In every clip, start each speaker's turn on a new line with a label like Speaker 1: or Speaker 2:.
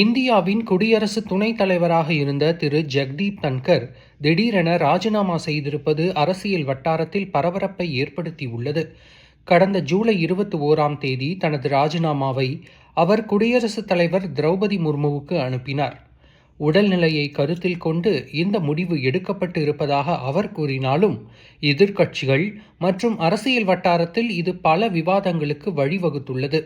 Speaker 1: இந்தியாவின் குடியரசு துணைத் தலைவராக இருந்த திரு. ஜெக்தீப் தன்கர் திடீரென ராஜினாமா செய்திருப்பது அரசியல் வட்டாரத்தில் பரபரப்பை ஏற்படுத்தியுள்ளது. கடந்த ஜூலை இருபத்தி ஓராம் தேதி தனது ராஜினாமாவை அவர் குடியரசுத் தலைவர் திரௌபதி முர்முவுக்கு அனுப்பினார். உடல்நிலையை கருத்தில் கொண்டு இந்த முடிவு எடுக்கப்பட்டு இருப்பதாக அவர் கூறினாலும் எதிர்க்கட்சிகள் மற்றும் அரசியல் வட்டாரத்தில் இது பல விவாதங்களுக்கு வழிவகுத்துள்ளது.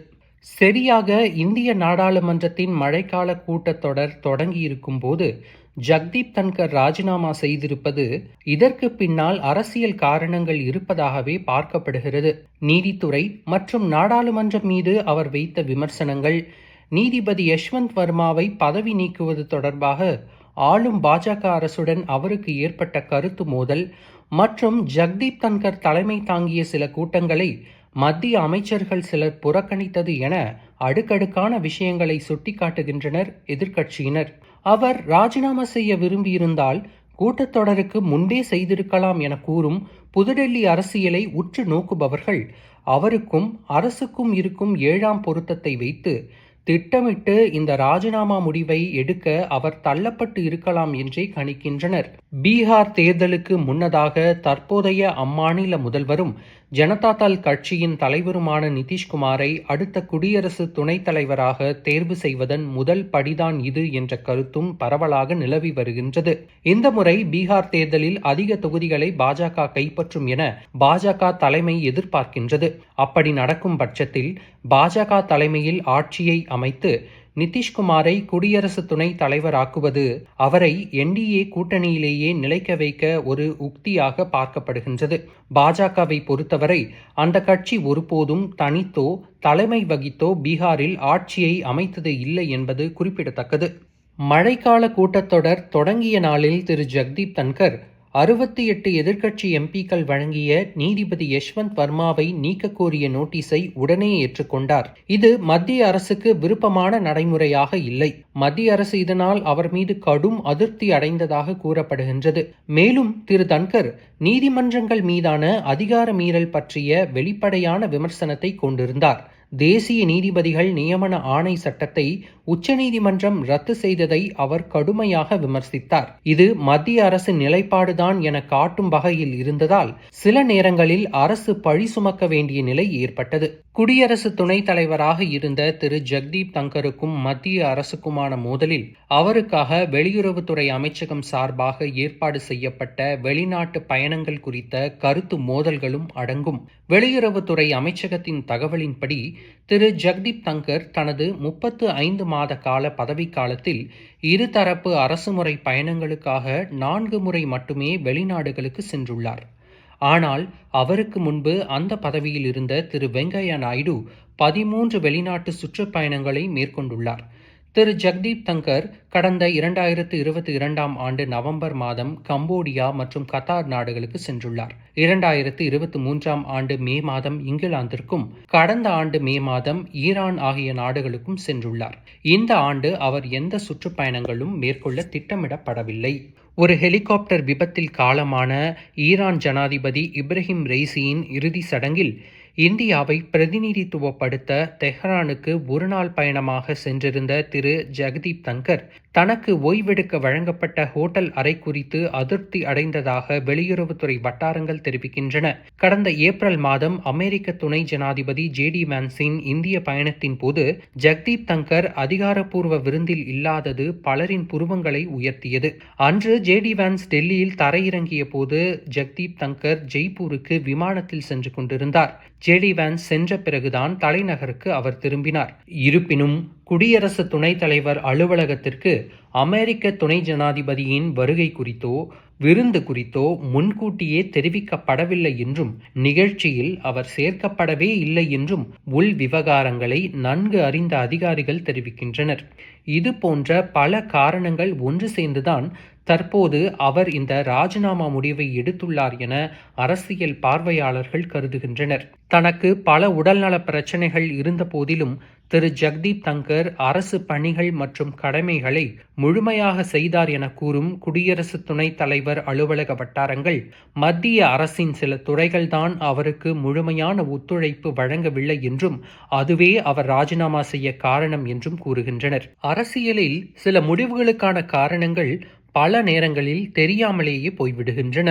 Speaker 1: சரியாக இந்திய நாடாளுமன்றத்தின் மழைக்கால கூட்டத்தொடர் தொடங்கியிருக்கும் போது ஜக்தீப் தன்கர் ராஜினாமா செய்திருப்பது இதற்கு பின்னால் அரசியல் காரணங்கள் இருப்பதாகவே பார்க்கப்படுகிறது. நீதித்துறை மற்றும் நாடாளுமன்றம் மீது அவர் வைத்த விமர்சனங்கள் நீதிபதி யஷ்வந்த் வர்மாவை பதவி நீக்குவது தொடர்பாக ஆளும் பாஜக அரசுடன் அவருக்கு ஏற்பட்ட கருத்து மோதல் மற்றும் ஜக்தீப் தன்கர் தலைமை தாங்கிய சில கூட்டங்களை மத்திய அமைச்சர்கள் சிலர் புறக்கணித்தது என அடுக்கடுக்கான விஷயங்களை சுட்டிக்காட்டுகின்றனர் எதிர்க்கட்சியினர். அவர் ராஜினாமா செய்ய விரும்பியிருந்தால் கூட்டத்தொடருக்கு முன்பே செய்திருக்கலாம் என கூறும் புதுடெல்லி அரசியலை உற்று நோக்குபவர்கள் அவருக்கும் அரசுக்கும் இருக்கும் ஏழாம் பொருத்தத்தை வைத்து திட்டமிட்டு இந்த ராஜினாமா முடிவை எடுக்க அவர் தள்ளப்பட்டு இருக்கலாம் என்றே கணிக்கின்றனர். பீகார் தேர்தலுக்கு முன்னதாக தற்போதைய அம்மாநில முதல்வரும் ஜனதா தள் கட்சியின் தலைவருமான நிதிஷ்குமாரை அடுத்த குடியரசு துணைத் தலைவராக தேர்வு செய்வதன் முதல் படிதான் இது என்ற கருத்தும் பரவலாக நிலவி வருகின்றது. இந்த முறை பீகார் தேர்தலில் அதிக தொகுதிகளை பாஜக கைப்பற்றும் என பாஜக தலைமை எதிர்பார்க்கின்றது. அப்படி நடக்கும் பட்சத்தில் பாஜக தலைமையில் ஆட்சியை அமைத்து நிதிஷ்குமாரை குடியரசு துணைத் தலைவராக்குவது அவரை என்டிஏ கூட்டணியிலேயே நிலைக்க வைக்க ஒரு உக்தியாக பார்க்கப்படுகின்றது. பாஜகவை பொறுத்தவரை அந்த கட்சி ஒருபோதும் தனித்தோ தலைமை வகித்தோ பீகாரில் ஆட்சியை அமைத்தது இல்லை என்பது குறிப்பிடத்தக்கது. மழைக்கால கூட்டத்தொடர் தொடங்கிய நாளில் திரு. ஜெக்தீப் தன்கர் அறுபத்தி எட்டு எதிர்க்கட்சி எம்பிக்கள் வழங்கிய நீதிபதி யஷ்வந்த் வர்மாவை நீக்க கோரிய நோட்டீஸை உடனே ஏற்றுக்கொண்டார் இது மத்திய அரசுக்கு விருப்பமான நடைமுறையாக இல்லை. மத்திய அரசு இதனால் அவர் மீது கடும் அதிருப்தி அடைந்ததாக கூறப்படுகின்றது. மேலும் திரு தன்கர் நீதிமன்றங்கள் மீதான அதிகார மீறல் பற்றிய வெளிப்படையான விமர்சனத்தை கொண்டிருந்தார். தேசிய நீதிபதிகள் நியமன ஆணை சட்டத்தை உச்சநீதிமன்றம் ரத்து செய்ததை அவர் கடுமையாக விமர்சித்தார். இது மத்திய அரசு நிலைப்பாடுதான் என காட்டும் வகையில் இருந்ததால் சில நேரங்களில் அரசு பழி சுமக்க வேண்டிய நிலை ஏற்பட்டது. குடியரசு துணைத் தலைவராக இருந்த திரு. ஜெக்தீப் தங்கருக்கும் மத்திய அரசுக்குமான மோதலில் அவருக்காக வெளியுறவுத்துறை அமைச்சகம் சார்பாக ஏற்பாடு செய்யப்பட்ட வெளிநாட்டு பயணங்கள் குறித்த கருத்து மோதல்களும் அடங்கும். வெளியுறவுத்துறை அமைச்சகத்தின் தகவலின்படி திரு. ஜெக்தீப் தங்கர் தனது முப்பத்து ஐந்து மாத கால பதவிக்காலத்தில் இருதரப்பு அரசுமுறை பயணங்களுக்காக நான்கு முறை மட்டுமே வெளிநாடுகளுக்கு சென்றுள்ளார். ஆனால் அவருக்கு முன்பு அந்த பதவியில் இருந்த திரு வெங்கையா நாயுடு பதிமூன்று வெளிநாட்டு சுற்றுப்பயணங்களை மேற்கொண்டுள்ளார். திரு ஜெக்தீப் தங்கர் கடந்த இரண்டாயிரத்து இருபத்தி இரண்டாம் ஆண்டு நவம்பர் மாதம் கம்போடியா மற்றும் கத்தார் நாடுகளுக்கு சென்றுள்ளார். இரண்டாயிரத்து இருபத்தி மூன்றாம் ஆண்டு மே மாதம் இங்கிலாந்திற்கும் கடந்த ஆண்டு மே மாதம் ஈரான் ஆகிய நாடுகளுக்கும் சென்றுள்ளார். இந்த ஆண்டு அவர் எந்த சுற்றுப்பயணங்களும் மேற்கொள்ள திட்டமிடப்படவில்லை. ஒரு ஹெலிகாப்டர் விபத்தில் காலமான ஈரான் ஜனாதிபதி இப்ராஹிம் ரெய்சியின் இறுதி சடங்கில் இந்தியாவை பிரதிநிதித்துவப்படுத்த தெஹ்ரானுக்கு ஒருநாள் பயணமாக சென்றிருந்த திரு ஜெகதீப் தங்கர் தனக்கு ஓய்வெடுக்க வழங்கப்பட்ட ஹோட்டல் அறை குறித்து அதிருப்தி அடைந்ததாக வெளியுறவுத்துறை வட்டாரங்கள் தெரிவிக்கின்றன. கடந்த ஏப்ரல் மாதம் அமெரிக்க துணை ஜனாதிபதி ஜே டி மேன்சின் இந்திய பயணத்தின் போது ஜக்தீப் தங்கர் அதிகாரப்பூர்வ விருந்தில் இல்லாதது பலரின் புருவங்களை உயர்த்தியது. அன்று ஜே டி வேன்ஸ் டெல்லியில் தரையிறங்கிய போது ஜக்தீப் தங்கர் ஜெய்ப்பூருக்கு விமானத்தில் சென்று கொண்டிருந்தார். ஜேடி வேன்ஸ் சென்ற பிறகுதான் தலைநகருக்கு அவர் திரும்பினார். இருப்பினும் குடியரசு துணைத் தலைவர் அலுவலகத்திற்கு அமெரிக்க துணை ஜனாதிபதியின் வருகை குறித்தோ விருந்து குறித்தோ முன்கூட்டியே தெரிவிக்கப்படவில்லை என்றும் நிகழ்ச்சியில் அவர் சேர்க்கப்படவே இல்லை என்றும் உள் விவகாரங்களை நன்கு அறிந்த அதிகாரிகள் தெரிவிக்கின்றனர். இது போன்ற பல காரணங்கள் ஒன்று சேர்ந்துதான் தற்போது அவர் இந்த ராஜினாமா முடிவை எடுத்துள்ளார் என அரசியல் பார்வையாளர்கள் கருதுகின்றனர். தனக்கு பல உடல்நல பிரச்சனைகள் இருந்த போதிலும் திரு ஜெக்தீப் தங்கர் அரசு பணிகள் மற்றும் கடமைகளை முழுமையாக செய்தார் என கூறும் குடியரசு துணைத் தலைவர் அலுவலக வட்டாரங்கள் மத்திய அரசின் சில துறைகள்தான் அவருக்கு முழுமையான ஒத்துழைப்பு வழங்கவில்லை என்றும் அதுவே அவர் ராஜினாமா செய்ய காரணம் என்றும் கூறுகின்றனர். அரசியலில் சில முடிவுகளுக்கான காரணங்கள் பல நேரங்களில் தெரியாமலேயே போய்விடுகின்றன.